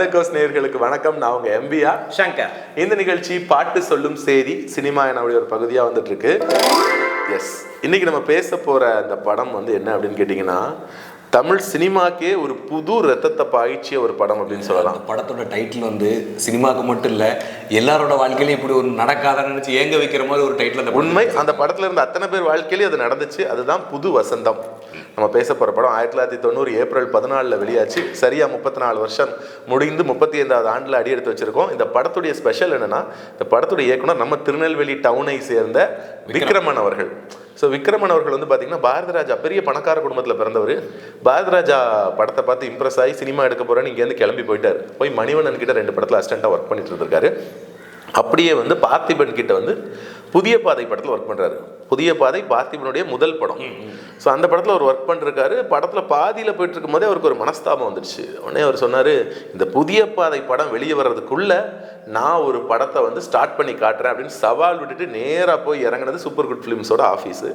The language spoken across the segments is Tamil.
தமிழக்கோஸ் நேயர்களுக்கு வணக்கம். நான் உங்க எம்பியா? சங்கர். இந்த நிகழ்ச்சி பாட்டு சொல்லும் சேரி சினிமா என்னுடைய ஒரு பகுதியா வந்துட்டு இருக்கு. எஸ் இன்னைக்கு நம்ம பேச போற அந்த படம் வந்து என்ன அப்படின்னு கேட்டிங்கன்னா தமிழ் சினிமாக்கே ஒரு புது ரத்தத்தை பாய்ச்சிய ஒரு படம் அப்படின்னு சொல்லலாம். படத்தோட டைட்டில் வந்து சினிமாவுக்கு மட்டும் இல்லை எல்லாரோட வாழ்க்கையிலும் இப்படி ஒரு நடக்காதன்னு நினைச்சு ஏங்க வைக்கிற மாதிரி ஒரு டைட்டில் அந்த உண்மை. அந்த படத்துல இருந்த அத்தனை பேர் வாழ்க்கையிலேயே அது நடந்துச்சு. அதுதான் புது வசந்தம். நம்ம பேச போற படம் ஆயிரத்தி தொள்ளாயிரத்தி தொண்ணூறு ஏப்ரல் பதினாலில் வெளியாச்சு. சரியா முப்பத்தி நாலு வருஷம் முடிந்து முப்பத்தி ஐந்தாவது ஆண்டில் அடி எடுத்து வச்சிருக்கோம். இந்த படத்துடைய ஸ்பெஷல் என்னன்னா இந்த படத்துடைய இயக்குனர் நம்ம திருநெல்வேலி டவுனை சேர்ந்த விக்ரமன் அவர்கள். ஸோ விக்ரமன் அவர்கள் வந்து பார்த்தீங்கன்னா பாரதி ராஜா பெரிய பணக்கார குடும்பத்தில் பிறந்தவர். பாரதி ராஜா படத்தை பார்த்து இம்ப்ரெஸ் ஆகி சினிமா எடுக்க போறேன்னு இங்கேருந்து கிளம்பி போயிட்டார். போய் மணிவண்ணன் கிட்ட ரெண்டு படத்தில் அசிஸ்டண்ட்டாக ஒர்க் பண்ணிட்டு இருந்திருக்காரு. அப்படியே வந்து பார்த்திபன் கிட்ட வந்து புதிய பாதை படத்தில் ஒர்க் பண்ணுறாரு புதிய பாதை பார்த்திபனுடைய முதல் படம். ஸோ அந்த படத்தில் அவர் ஒர்க் பண்ணிருக்காரு. படத்தில் பாதியில் போயிட்டு இருக்கும் போதே அவருக்கு ஒரு மனஸ்தாபம் வந்துடுச்சு. உடனே அவர் சொன்னார் இந்த புதிய பாதை படம் வெளியே வர்றதுக்குள்ள நான் ஒரு படத்தை வந்து ஸ்டார்ட் பண்ணி காட்டுறேன் அப்படின்னு சவால் விட்டுட்டு நேராக போய் இறங்குனது சூப்பர் குட் ஃபிலிம்ஸோட ஆஃபீஸு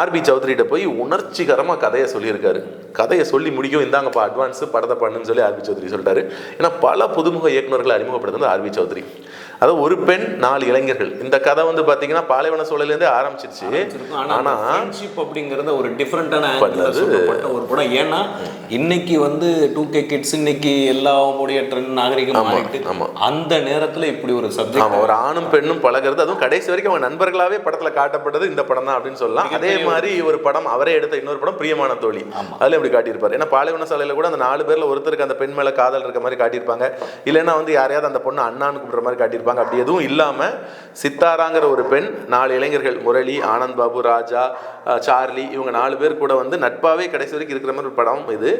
ஆர்பி சௌத்ரிகிட்ட போய் உணர்ச்சிகரமாக கதையை சொல்லியிருக்காரு. கதையை சொல்லி முடிக்கும் இந்தாங்கப்பா அட்வான்ஸு படத்தை பண்ணுன்னு சொல்லி ஆர்பி சௌத்ரி சொல்லிட்டாரு. ஏன்னா பல புதுமுக இயக்குநர்களை அறிமுகப்படுத்துனது ஆர்பி சௌத்ரி. அதாவது ஒரு பெண் நாலு இளைஞர்கள். இந்த கதை வந்து பார்த்தீங்கன்னா பாலைவன சூழலேருந்தே ஆரம்பிச்சிருச்சு. ஆனா ஆனா ஃப்ரெண்ட்ஷிப் அப்படிங்கறத ஒரு டிஃப்ரெண்டான ஒரு படம். ஏன்னா இன்னைக்கு வந்து டூ கே கிட்ஸ் இன்னைக்கு எல்லாமுடைய ட்ரெண்ட் நாகரிகம். அந்த நேரத்துல இப்படி ஒரு சப்ஜெக்ட் ஒரு ஆணும் பெண்ணும் பழகிறது அதுவும் கடைசி வரைக்கும் அவங்க நண்பர்களாவே படத்துல காட்டப்பட்டது இந்த படம் தான் அப்படின்னு சொல்லலாம். அதே மாதிரி ஒரு படம் அவரே எடுத்த இன்னொரு படம் பிரியமான தோழி. அதுல இப்படி காட்டியிருப்பாரு. ஏன்னா பாலைவன சாலையில கூட அந்த நாலு பேர்ல ஒருத்தருக்கு அந்த பெண் மேல காதல் இருக்க மாதிரி காட்டியிருப்பாங்க. இல்லைன்னா வந்து யாரையாவது அந்த பொண்ணு அண்ணான்னு கூப்பிடுற மாதிரி காட்டியிருப்பாங்க. அப்படி எதுவும் இல்லாம சித்தாராங்கிற ஒரு பெண் நாலு இளைஞர்கள் முரளி ஆனந்த் பாபு ராஜா சார்லி இவங்க நாலு பேர் கூட வந்து நட்பாவே கடைசி வரைக்கும் இருக்கிற மாதிரி ஒரு படம் இது.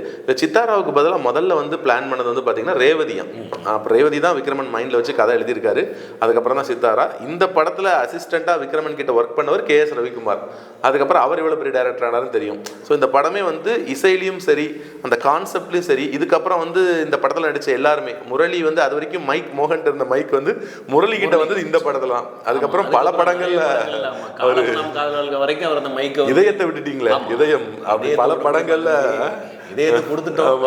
சித்தாராவுக்கு பதிலாக முதல்ல வந்து பிளான் பண்ணது வந்து பார்த்தீங்கன்னா ரேவதியம் அப்போ ரேவதி தான் விக்ரமன் மைண்டில் வச்சு கதை எழுதியிருக்காரு. அதுக்கப்புறம் தான் சித்தாரா. இந்த படத்தில் அசிஸ்டண்ட்டாக விக்ரமன் கிட்ட ஒர்க் பண்ணவர் கே எஸ் ரவிக்குமார். அதுக்கப்புறம் அவர் இவ்வளோ பெரிய டேரக்டர் ஆனாருன்னு தெரியும். ஸோ இந்த படமே வந்து இசையிலையும் சரி அந்த கான்செப்ட்லையும் சரி இதுக்கப்புறம் வந்து இந்த படத்தில் நடித்த எல்லாருமே முரளி வந்து அது வரைக்கும் மைக் மோகன் இருந்த மைக் வந்து முரளி கிட்ட வந்து இந்த படத்துல அதுக்கப்புறம் பல படங்கள்ல ஒரு காதல்கள் வரைக்கும் அவர் அந்த மைக்க இதயத்தை விட்டுட்டீங்களே இதயம் அப்படி பல படங்கள்ல இதயத்தை கொடுத்துட்டோம்.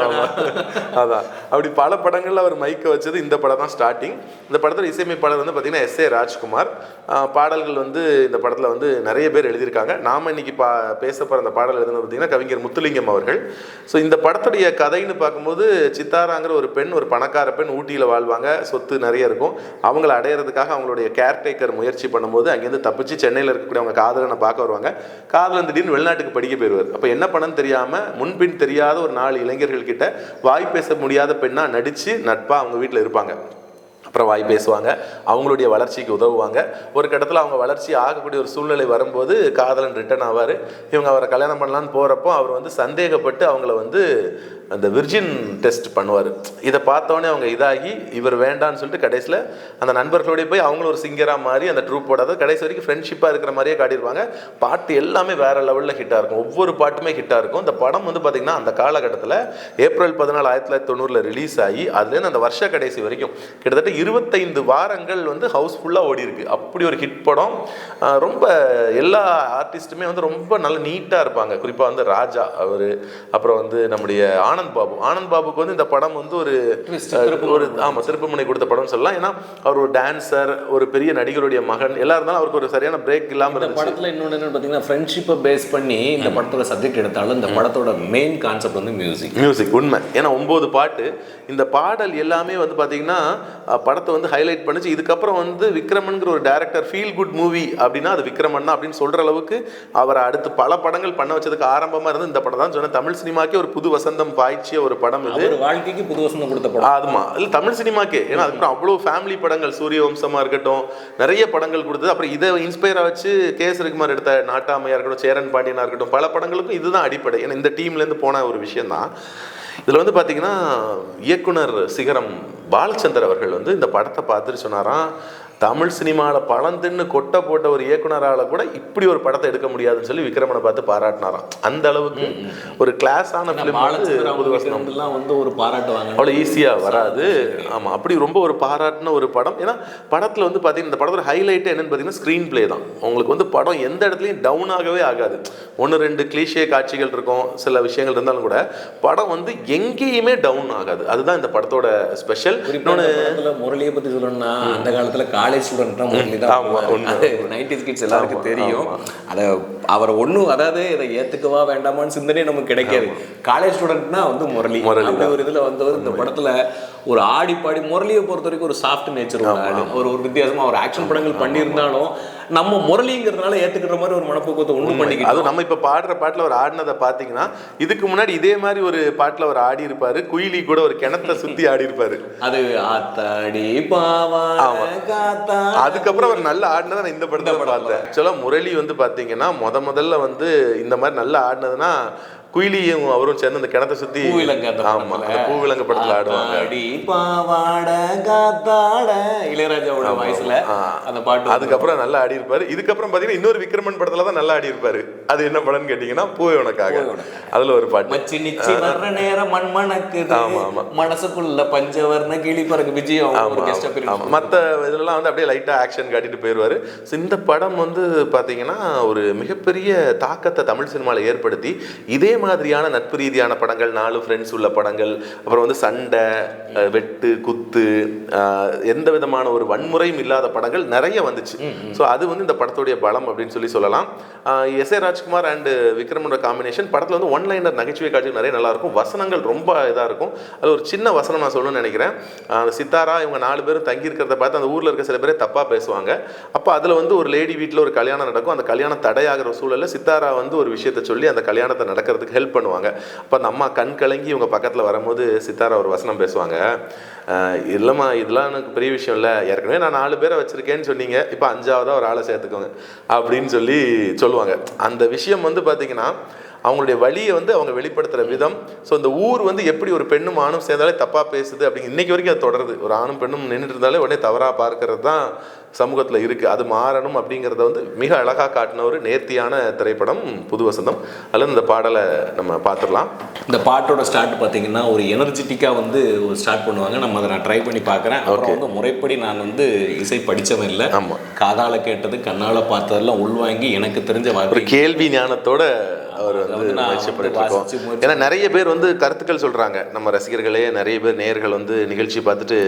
அதான். அப்படி பல படங்களில் அவர் மைக்க வச்சது இந்த படம் தான் ஸ்டார்டிங் இந்த படத்தில் இசையமைப்பாளர் வந்து பார்த்தீங்கன்னா எஸ் ஏ ராஜ்குமார். பாடல்கள் வந்து இந்த படத்தில் வந்து நிறைய பேர் எழுதியிருக்காங்க. நாம இன்னைக்கு பா பேச போகிற அந்த பாடல் எழுதுனது பார்த்தீங்கன்னா கவிஞர் முத்துலிங்கம் அவர்கள். ஸோ இந்த படத்துடைய கதைன்னு பார்க்கும்போது சித்தாராங்கிற ஒரு பெண் ஒரு பணக்கார பெண் ஊட்டியில் வாழ்வாங்க. சொத்து நிறைய இருக்கும். அவங்கள அடையிறதுக்காக அவங்களுடைய கேர்டேக்கர் முயற்சி பண்ணும்போது அங்கேருந்து தப்பிச்சு சென்னையில் இருக்கக்கூடிய அவங்க காதலனை பார்க்க வருவாங்க. காதலன் திடீர்னு வெளிநாட்டுக்கு படிக்க போயிடுவார் அப்போ என்ன பண்ணன்னு தெரியாமல் முன்பின் தெரியாத ஒரு நாலு இளைஞர்கள்கிட்ட வாய் பேச முடியாத பெண்ணாக நடித்து நட்பாக அவங்க வீட்டில் இருப்பாங்க. அப்புறம் வாய் பேசுவாங்க அவங்களுடைய வளர்ச்சிக்கு உதவுவாங்க. ஒரு கட்டத்தில் அவங்க வளர்ச்சி ஆகக்கூடிய ஒரு சூழ்நிலை வரும்போது காதலன் ரிட்டர்ன் ஆவார். இவங்க அவரை கல்யாணம் பண்ணலான்னு போகிறப்போ அவர் வந்து சந்தேகப்பட்டு அவங்கள வந்து அந்த விர்ஜின் டெஸ்ட் பண்ணுவார். இதை பார்த்தோன்னே அவங்க இதாகி இவர் வேண்டான்னு சொல்லிட்டு கடைசியில் அந்த நண்பர்களோடய போய் அவங்களும் ஒரு சிங்கராக மாறி அந்த ட்ரூப்போட அதாவது கடைசி வரைக்கும் ஃப்ரெண்ட்ஷிப்பாக இருக்கிற மாதிரியே காட்டியிருப்பாங்க. பாட்டு எல்லாமே வேற லெவலில் ஹிட்டாக இருக்கும். ஒவ்வொரு பாட்டுமே ஹிட்டாக இருக்கும். இந்த படம் வந்து பார்த்திங்கன்னா அந்த காலகட்டத்தில் ஏப்ரல் பதினாலு ஆயிரத்தி தொள்ளாயிரத்தி தொண்ணூறில் ரிலீஸ் ஆகி அதுலேருந்து அந்த வருஷ கடைசி வரைக்கும் கிட்டத்தட்ட இருபத்தைந்து வாரங்கள் வந்து ஹவுஸ்ஃபுல்லாக ஓடி இருக்குது அப்படி ஒரு ஹிட் படம். ரொம்ப எல்லா ஆர்டிஸ்ட்டுமே வந்து ரொம்ப நல்ல நீட்டாக இருப்பாங்க. குறிப்பாக வந்து ராஜா அவர் அப்புறம் வந்து நம்முடைய ஆனந்த் பாபு. ஆனந்த் பாபுக்கு வந்து இந்த படம் வந்து ஒரு ஒரு ஆமாம் திருப்புமுனை கொடுத்த படம்னு சொல்லலாம். ஏன்னா அவர் ஒரு டான்சர் ஒரு பெரிய நடிகருடைய மகன். எல்லா இருந்தாலும் அவருக்கு ஒரு சரியான பிரேக் இல்லாமல் இந்த இருந்துச்சு. படத்துல இன்னொன்று என்னன்னு பார்த்தீங்கன்னா ஃப்ரெண்ட்ஷிப்பை பேஸ் பண்ணி இந்த படத்தோட சப்ஜெக்ட் எடுத்தாலும் இந்த படத்தோட மெயின் கான்செப்ட் வந்து மியூசிக் மியூசிக் உண்மை. ஏன்னா ஒம்பது பாட்டு. இந்த பாடல் எல்லாமே வந்து பார்த்தீங்கன்னா படத்தை வந்து ஹைலைட் பண்ணுச்சு. இதுக்கப்புறம் வந்து விக்ரமன்கிற ஒரு டேரக்டர் ஃபீல் குட் மூவி அப்படின்னா அது விக்ரமன் தான் அப்படின்னு சொல்கிற அளவுக்கு அவரை அடுத்து பல படங்கள் பண்ண வச்சதுக்கு ஆரம்பமாக இருந்து இந்த படம் தான் சொன்னேன். தமிழ் சினிமாக்கே ஒரு புது வசந்தம் பாய்ச்சிய ஒரு படம் இது. வாழ்க்கைக்கு புது வசந்தம் கொடுத்த படம். ஆமா. இல்லை தமிழ் சினிமாக்கே. ஏன்னா அதுக்கப்புறம் அவ்வளோ ஃபேமிலி படங்கள் சூரிய வம்சமா இருக்கட்டும் நிறைய படங்கள் கொடுத்தது. அப்புறம் இதை இன்ஸ்பயரா வச்சு கே எஸ் எடுத்த நாட்டாமையா இருக்கட்டும் சேரன் பாண்டியனா இருக்கட்டும் பல படங்களுக்கும் இதுதான் அடிப்படை. ஏன்னா இந்த டீம்லேருந்து போன ஒரு விஷயம் தான் இதில் வந்து பார்த்தீங்கன்னா இயக்குனர் சிகரம் பாலச்சந்தர் அவர்கள் வந்து இந்த படத்தை பார்த்துட்டு சொன்னாராம் தமிழ் சினிமாவில் பழம் தின்னு கொட்டை போட்ட ஒரு இயக்குனரால் கூட இப்படி ஒரு படத்தை எடுக்க முடியாதுன்னு சொல்லி விக்ரமனை பார்த்து பாராட்டினாராம். அந்த அளவுக்கு ஒரு கிளாஸான ஃபிலிம் வந்து பாலச்சந்திரன் அவங்க புதுவசனம் இருந்தெல்லாம் வந்து ஒரு பாராட்டுவாங்க அவ்வளோ ஈஸியாக வராது. ஆமாம் அப்படி ரொம்ப ஒரு பாராட்டின ஒரு படம். ஏன்னா படத்தில் வந்து பார்த்தீங்கன்னா இந்த படத்தோட ஹைலைட் என்னன்னு பார்த்தீங்கன்னா ஸ்க்ரீன் ப்ளே தான். உங்களுக்கு வந்து படம் எந்த இடத்துலையும் டவுன் ஆகவே ஆகாது. ஒன்று ரெண்டு கிளீஷே காட்சிகள் இருக்கும் சில விஷயங்கள் இருந்தாலும் கூட படம் வந்து எங்கேயுமே டவுன் ஆகாது. அதுதான் இந்த படத்தோட ஸ்பெஷல் படத்துல முரளியை பத்தி சொல்லணும்னா அந்த காலத்துல காலேஜ் ஸ்டூடெண்ட் தான் முரளி தான் நைன்டிஸ் கிட்ஸ் எல்லாருக்கும் தெரியும். அதை அவர் ஒண்ணும் அதாவது இதை ஏத்துக்கவா வேண்டாமான்னு சிந்தனையே நமக்கு கிடைக்காது. காலேஜ் ஸ்டூடெண்ட்னா வந்து முரளி. முரளி ஒரு இதுல வந்தவர் இந்த படத்துல ஒரு ஆடி பாடி முரளியை பொறுத்த வரைக்கும் ஒரு சாஃப்ட் நேச்சர் ஒரு ஒரு வித்தியாசமா ஒரு ஆக்ஷன் படங்கள் பண்ணியிருந்தாலும் நம்ம முரளிங்கிறதுனால ஏத்துக்கிற மாதிரி ஒரு மனப்போக்கத்தை ஒண்ணு பண்ணிக்கிட்டு அது நம்ம இப்போ பாடுற பாட்டில் அவர் ஆடினதை பார்த்தீங்கன்னா இதுக்கு முன்னாடி இதே மாதிரி ஒரு பாட்டில் அவர் ஆடி இருப்பாரு குயிலி கூட ஒரு கிணத்தை சுற்றி ஆடி இருப்பாரு அது ஆத்தாடி பாவா அதுக்கப்புறம் அவர் நல்ல ஆடினதை நான் இந்த படத்துல பார்த்தேன். ஆக்சுவலாக முரளி வந்து பார்த்தீங்கன்னா முத முதல்ல வந்து இந்த மாதிரி நல்லா ஆடினதுன்னா குயிலியும் அவரும் சேர்ந்து அந்த கிணத்தை அந்த ஆமா அந்த பூவிலங்கு படத்தில் ஆடுவாங்க. இளையராஜாவோட வாய்ஸ்ல அந்த பாட்டு அதுக்கப்புறம் நல்லா ஆடி இருப்பாரு இதுக்கப்புறம் பார்த்தீங்கன்னா இன்னொரு விக்ரமன் படத்துல தான் நல்லா ஆடி இருப்பாரு அது என்ன படம்னு கேட்டிங்கன்னா பூவே உனக்காக. அதுல ஒரு பாட்டு. மச்சி நிச்சி வர்ற நேரம் மண் மணக்குது. ஆமா, ஆமா. மனசுக்குள்ள பஞ்சவர்ண கிளி பறக்கு விஜய் அவங்க ஒரு கெஸ்ட் ஆமா மற்ற இதுலலாம் வந்து அப்படியே லைட்டாக ஆக்ஷன் காட்டிட்டு போயிடுவாரு ஸோ இந்த படம் வந்து பார்த்தீங்கன்னா ஒரு மிகப்பெரிய தாக்கத்தை தமிழ் சினிமாவில் ஏற்படுத்தி இதே மாதிரியான நட்பு ரீதியான படங்கள் நாலு ஃப்ரெண்ட்ஸ் உள்ள படங்கள் அப்புறம் வந்து சண்டை வெட்டு குத்து அஹ், எந்த விதமான ஒரு வன்முறையும் இல்லாத படங்கள் நிறைய வந்துச்சு. ஸோ அது வந்து இந்த படத்துடைய பலம் அப்படின்னு சொல்லி சொல்லலாம். எஸ் ஏ ராஜ்குமார் அண்ட் விக்ரமோட காம்பினேஷன் படத்தில் வந்து ஒன் லைனர் நகைச்சுவை காட்சிகள் நிறைய நல்லா இருக்கும். வசனங்கள் ரொம்ப இதாக இருக்கும். அது ஒரு சின்ன வசனம் நான் சொல்லணும்னு நினைக்கிறேன். சித்தாரா இவங்க நாலு பேரும் தங்கி இருக்கிறத பார்த்து அந்த ஊரில் இருக்க சில பேரே தப்பாக பேசுவாங்க. அப்போ அதில் வந்து ஒரு லேடி வீட்டில் ஒரு கல்யாணம் நடக்கும். அந்த கல்யாணம் தடையாகிற சூழலில் சித்தாரா வந்து ஒரு விஷயத்த சொல்லி அந்த கல்யாணத்தை நடக்கிறதுக்கு ஹெல்ப் பண்ணுவாங்க. அப்போ அந்த அம்மா கண் கலங்கி இவங்க பக்கத்தில் வரும்போது சித்தாரா ஒரு வசனம் பேசுவாங்க. இல்லைம்மா இதெல்லாம் எனக்கு பெரிய விஷயம் இல்லை. ஏற்கனவே நான் நாலு பேரை வச்சுருக்கேன்னு சொன்னீங்க. இப்போ அஞ்சாவதாக ஒரு ஆளை சேர்த்துக்கோங்க. அப்படின்னு சொல்லி சொல்லுவாங்க. அந்த விஷயம் வந்து பார்த்திங்கன்னா அவங்களுடைய வழியை வந்து அவங்க வெளிப்படுத்துகிற விதம். ஸோ இந்த ஊர் வந்து எப்படி ஒரு பெண்ணும் ஆணும் சேர்ந்தாலே தப்பாக பேசுது அப்படிங்க இன்னைக்கு வரைக்கும் அது தொடருது. ஒரு ஆணும் பெண்ணும் நின்றுட்டு இருந்தாலே உடனே தவறாக பார்க்கறது தான் சமூகத்தில் இருக்குது அது மாறணும் அப்படிங்கிறத வந்து மிக அழகாக காட்டின ஒரு நேர்த்தியான திரைப்படம் புது வசந்தம். அதில் இந்த பாடலை நம்ம பார்த்துடலாம். இந்த பாட்டோட ஸ்டார்ட் பார்த்தீங்கன்னா ஒரு எனர்ஜெட்டிக்காக வந்து ஒரு ஸ்டார்ட் பண்ணுவாங்க. நம்ம அதை நான் ட்ரை பண்ணி பார்க்குறேன். அப்புறம் வந்து முறைப்படி நான் வந்து இசை படித்தவன் இல்லை. ஆமா. காதால கேட்டது கண்ணால பார்த்ததெல்லாம் உள்வாங்கி எனக்கு தெரிஞ்ச ஒரு கேள்வி ஞானத்தோட அவர் வந்து வந்து நான் முயற்சி வந்து பண்ணிட்டு இருக்கோம். வாசிச்சு முயற்சி ஏன்னா நிறைய பேர் வந்து கருத்துக்கள் சொல்றாங்க. நம்ம ரசிகர்களே நிறைய பேர் நேயர்கள் வந்து நிகழ்ச்சி பார்த்துட்டு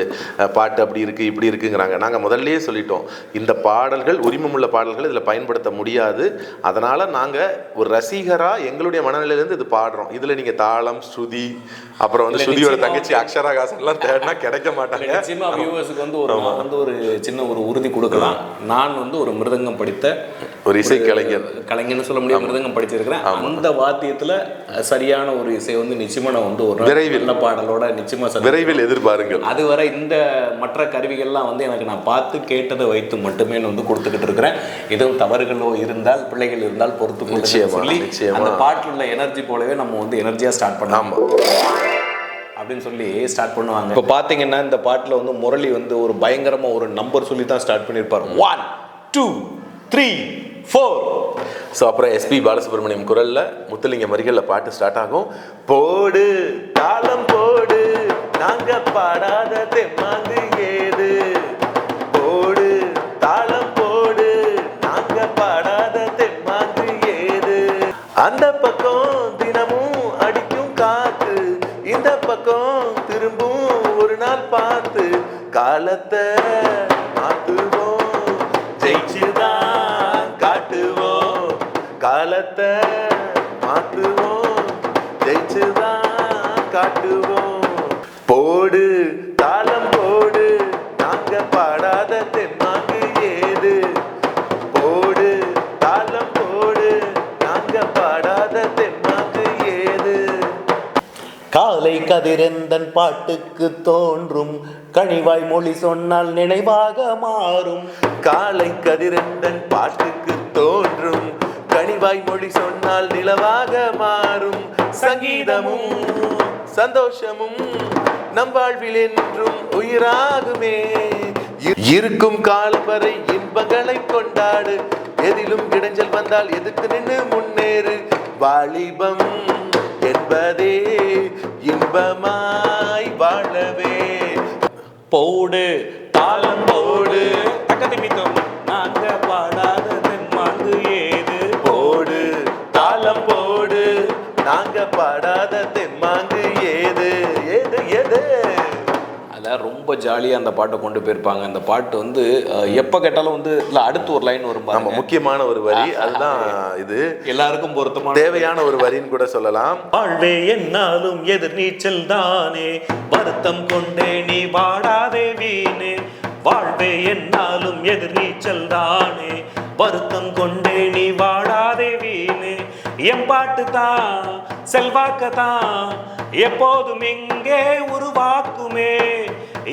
பாட்டு அப்படி இருக்கு இப்படி இருக்குங்கிறாங்க. நாங்க முதல்லயே சொல்லிட்டோம். இந்த பாடல்கள் உரிமமுள்ள பாடல்கள் இதுல பயன்படுத்த முடியாது. அதனால நாங்க ஒரு ரசிகரா எங்களுடைய மனநிலையிலேருந்து இது பாடுறோம். இதுல நீங்க தாளம் ஸ்ருதி அப்புறம் வந்து ஸ்ருதியோட தங்கச்சி அக்ஷரா காசன்லாம் தேடினா கிடைக்க மாட்டாங்க. நிச்சயமா வியூவர்ஸுக்கு வந்து ஒரு வந்து ஒரு சின்ன ஒரு உறுதி கொடுக்கலாம். நான் வந்து ஒரு மிருதங்கம் படித்த ஒரு இசை கலைஞர் கலைஞர்னு சொல்ல முடியாது மிருதங்கம் படிச்சிருக்கிறேன். அந்த வாத்தியத்துல சரியான ஒரு இசை வந்து நிச்சயமா நான் வந்து ஒரு விரைவில். நல்ல பாடலோட நிச்சயமா சந்தி- விரைவில் எதிர்பாருங்கள். அதுவரை இந்த மற்ற கருவிகள்லாம் வந்து எனக்கு நான் பார்த்து கேட்டதை வைத்து மட்டுமே வந்து கொடுத்துக்கிட்டு இருக்கிறேன். எதுவும் தவறுகளோ இருந்தால் பிள்ளைகள் இருந்தால் பொறுத்து நிச்சயமா, சொல்லி. அந்த பாட்டில் உள்ள எனர்ஜி போலவே நம்ம வந்து எனர்ஜியா ஸ்டார்ட் பண்ணலாம். அப்படின்னு சொல்லி ஸ்டார்ட் பண்ணுவாங்க. இப்போ பார்த்தீங்கன்னா இந்த பாட்டில் வந்து முரளி வந்து ஒரு பயங்கரமா ஒரு நம்பர் சொல்லி தான் ஸ்டார்ட் பண்ணியிருப்பார் one two three four so அப்புறம் எஸ்பி பாலசுப்ரமணியம் குரலில் முத்துலிங்க மரிகல்ல பாட்டு ஸ்டார்ட் ஆகும். போடு தாளம் போடு நாங்கள் பாடாத தெம்மாந்து காலத்தை மாத்துவோம் ஜெயிச்சுதான் காட்டுவோம். போடு தாளம் போடு நாங்க பாடாத தெம்மாங்கு ஏது? போடு தாளம் போடு நாங்க பாடாத தெம்மாங்கு ஏது? காலை கதிரெந்தன் பாட்டுக்கு தோன்றும் கனிவாய் மொழி சொன்னால் நினைவாக மாறும். காலை கதிரந்தன் பாட்டுக்கு தோன்றும் கனிவாய் மொழி சொன்னால் நிலவாக மாறும். சங்கீதமும் சந்தோஷமும் நம் வாழ்வில் என்றும் உயிராகுமே. இருக்கும் காலம் வரை இன்பங்களை கொண்டாடு. எதிலும் இடைஞ்சல் வந்தால் எதுக்கு நின்று முன்னேறு. வாலிபம் என்பதே இன்பமாய் வாழவே. போடு தாளம் போடு. தக்கதிமித்தம் நாங்க பாடாது. நாங்க பாடாத தெம்மாங்கு ஏது ஏது எது அதான் ரொம்ப ஜாலியாக அந்த பாட்டை கொண்டு போயிருப்பாங்க. அந்த பாட்டு வந்து எப்போ கேட்டாலும் வந்து இல்லை அடுத்து ஒரு லைன் வரும் நம்ம முக்கியமான ஒரு வரி அதுதான் இது. எல்லாருக்கும் பொருத்தமான தேவையான ஒரு வரின்னு கூட சொல்லலாம். வாழ்வே என்னாலும் எதிர்நீச்சல் தானே. வருத்தம் கொண்டே நீ வாடாதே வீணே. வாழ்வே என்னாலும் எதிர்நீச்சல் தானே. வருத்தம் கொண்டே நீ வாடாதே வீணே. எம்பாட்டு தான் செல்வாக்க தான் எப்போதும் எங்கே உருவாக்குமே.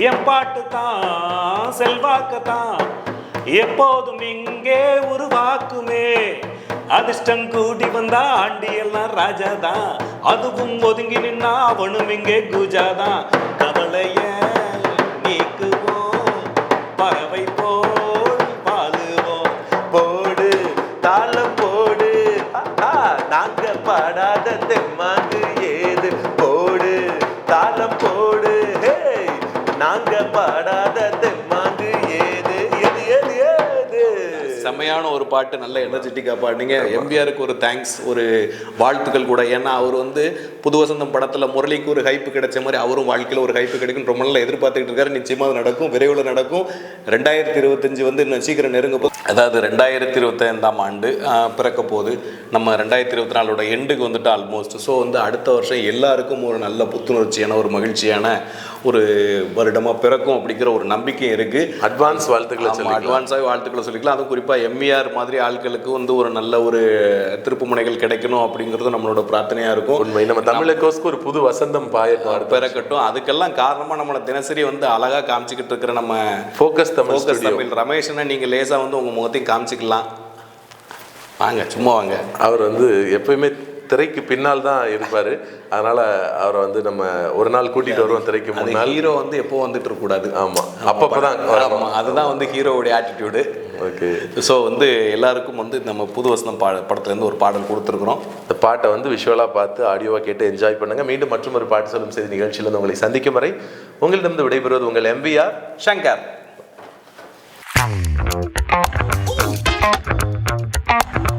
எம்பாட்டு தான் செல்வாக்க தான் எப்போதும் இங்கே உருவாக்குமே. அதிர்ஷ்டம் கூடி வந்தா ஆண்டியெல்லாம் ராஜாதான். அதுவும் ஒதுங்கி நின்னா அவனும் இங்கே குஜாதான். கவலைய அருமையான ஒரு பாட்டு நல்ல எனர்ஜெட்டிக்காக பாடுனீங்க. எம்பிஆருக்கு ஒரு தேங்க்ஸ் ஒரு வாழ்த்துக்கள் கூட. ஏன்னா அவர் வந்து புது வசந்தம் படத்தில் முரளிக்கு ஒரு ஹைப்பு கிடைச்ச மாதிரி அவரும் வாழ்க்கையில் ஒரு ஹைப்பு கிடைக்கும் ரொம்ப நல்லா எதிர்பார்த்துக்கிட்டு இருக்காரு. நிச்சயமாக அது நடக்கும். விரைவில் நடக்கும். ரெண்டாயிரத்தி இருபத்தஞ்சு வந்து இன்னும் சீக்கிரம் நெருங்க போது அதாவது ரெண்டாயிரத்தி இருபத்தைந்தாம் ஆண்டு பிறக்க போது நம்ம ரெண்டாயிரத்தி இருபத்தி நாலோட எண்டுக்கு வந்துட்டு ஆல்மோஸ்ட் ஸோ வந்து அடுத்த வருஷம் எல்லாருக்கும் ஒரு நல்ல புத்துணர்ச்சியான ஒரு மகிழ்ச்சியான ஒரு வருடமாக பிறக்கும் அப்படிங்கிற ஒரு நம்பிக்கை இருக்குது அட்வான்ஸ் வாழ்த்துக்களை சொல்லி அட்வான்ஸாக வாழ்த்துக்களை சொல்லிக்கலாம். அதுவும் குறிப்பாக எம்இஆர் மாதிரி ஆட்களுக்கு வந்து ஒரு நல்ல ஒரு திருப்பு முனைகள் கிடைக்கணும் அப்படிங்கிறது நம்மளோட பிரார்த்தனையாக இருக்கும். உண்மை. நம்ம தமிழகோஸ்க்கு ஒரு புது வசந்தம் அடுத்த. பிறக்கட்டும். அதுக்கெல்லாம் காரணமாக நம்மளை தினசரி வந்து அழகாக காமிச்சிக்கிட்டு இருக்கிற நம்ம ஃபோக்கஸ் தமிழ் ஃபோக்கஸ் தமிழ். ரமேஷனை நீங்கள் லேசாக வந்து உங்கள் முகத்தையும் காமிச்சிக்கலாம். வாங்க சும்மா வாங்க. அவர் வந்து எப்பயுமே திரைக்கு பின்னால் தான் இருப்பாரு. அதனால அவரை வந்து நம்ம ஒரு நாள் கூட்டிட்டு வருவோம் திரைக்கு முன்னால். ஹீரோ வந்து எப்போ வந்துட்டு இருக்கக்கூடாது ஆமா. அப்பப்பதான் ஆமா. அதுதான் வந்து ஹீரோவுடைய ஆட்டிடியூடு ஓகே. ஸோ வந்து எல்லாருக்கும் வந்து நம்ம புது வசனம் பா படத்துலேருந்து ஒரு பாடல் கொடுத்துருக்குறோம். இந்த பாட்டை வந்து விஷுவலாக பார்த்து ஆடியோவாக கேட்டு என்ஜாய் பண்ணுங்க. மீண்டும் மற்றும் ஒரு பாட்டு சொல்லும் செய்தி நிகழ்ச்சியில் உங்களை சந்திக்கும் வரை உங்களிடம் விடைபெறுவது உங்கள் எம்பிஆர் சங்கர்.